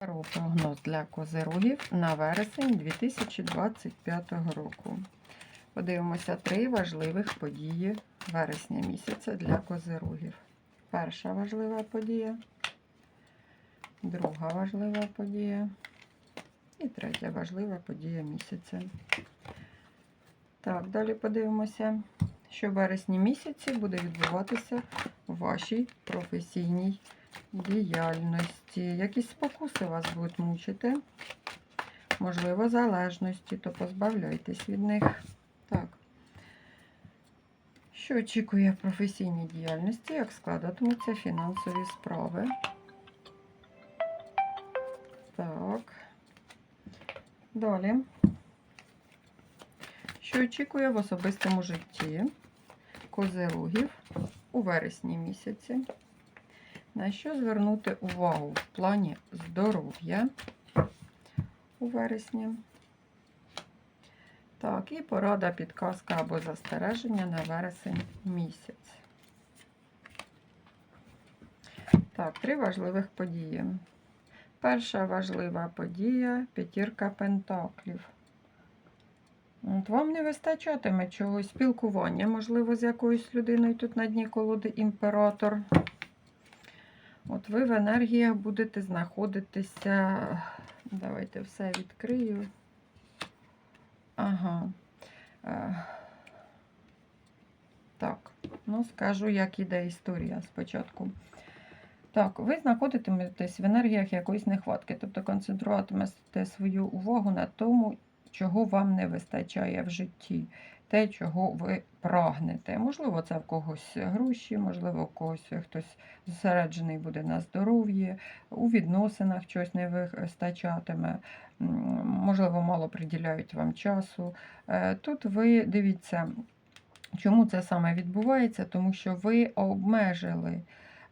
Прогноз для козирогів на вересень 2025 року. Подивимося три важливих події вересня місяця для козирогів. Перша важлива подія, друга важлива подія і третя важлива подія місяця. Так, далі подивимося, що в вересні місяці буде відбуватися у вашій професійній діяльності. Якісь спокуси вас будуть мучити. Можливо, залежності, то позбавляйтесь від них. Так. Що очікує в професійній діяльності, як складатимуться фінансові справи? Так. Далі. Що очікує в особистому житті козирогів у вересні місяці? На що звернути увагу в плані здоров'я у вересні? Так, і порада, підказка або застереження на вересень місяць. Так, три важливих події. Перша важлива подія п'ятірка пентаклів. От вам не вистачатиме чогось спілкування, можливо, з якоюсь людиною тут на дні колоди імператор. От ви в енергіях будете знаходитися. Давайте все відкрию. Ага. Е, Так, ну скажу, як іде історія спочатку. Так, ви знаходитиметесь в енергіях якоїсь нехватки, тобто концентруватимете свою увагу на тому, чого вам не вистачає в житті, те, чого ви прагнете. Можливо, це в когось гроші, можливо, в когось хтось зосереджений буде на здоров'ї, у відносинах щось не вистачатиме, можливо, мало приділяють вам часу. Е, Тут ви дивіться, чому це саме відбувається, тому що ви обмежили,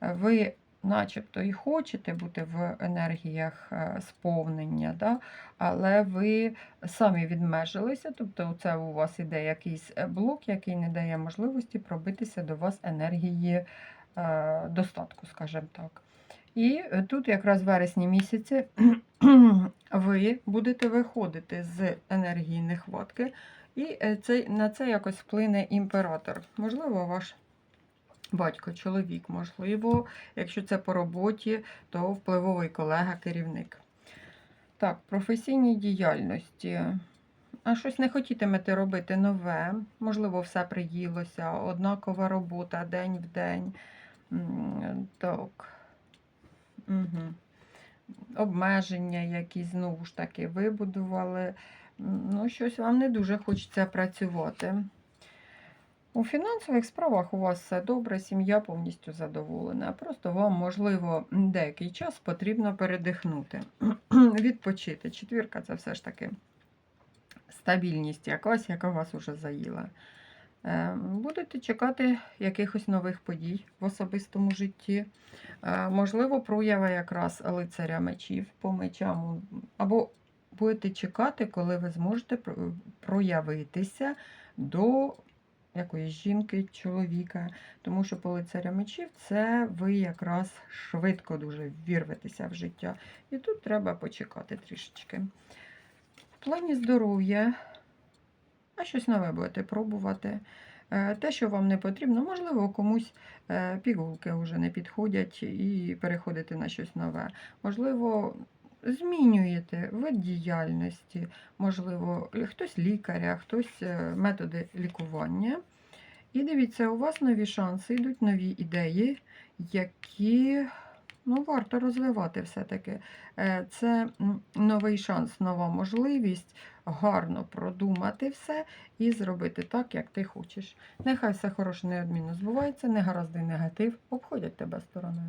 ви начебто і хочете бути в енергіях е, сповнення, да? але ви самі відмежилися, тобто це у вас іде якийсь е, блок, який не дає можливості пробитися до вас енергії е, достатку, скажімо так. І тут якраз в вересні місяці ви будете виходити з енергії нехватки, і е, це, на це якось вплине імператор. Можливо, ваш батько, чоловік, можливо, якщо це по роботі, то впливовий колега, керівник. Так, професійній діяльності. А щось не хотітимете робити нове, можливо, все приїлося, однакова робота день в день. Так. Угу. Обмеження якісь знову ж таки вибудували. Ну, щось вам не дуже хочеться працювати. У фінансових справах у вас все добре, сім'я повністю задоволена. Просто вам, можливо, деякий час потрібно передихнути, відпочити. Четвірка це все ж таки стабільність якась, яка вас уже заїла. Е, Будете чекати якихось нових подій в особистому житті. Е, Можливо, проява якраз лицаря мечів по мечам. Або будете чекати, коли ви зможете проявитися до якоїсь жінки, чоловіка. Тому що по лицаря мечів це ви якраз швидко дуже вірветеся в життя. І тут треба почекати трішечки. В плані здоров'я, а щось нове будете пробувати. Е, Те, що вам не потрібно, можливо, комусь е, пігулки вже не підходять і переходите на щось нове. Можливо, змінюєте вид діяльності, можливо, хтось лікаря, хтось е, методи лікування. І дивіться, у вас нові шанси, йдуть нові ідеї, які ну, варто розвивати все-таки. Е, Це новий шанс, нова можливість гарно продумати все і зробити так, як ти хочеш. Нехай все хороше неодмінно збувається, негаразди негатив обходять тебе стороною.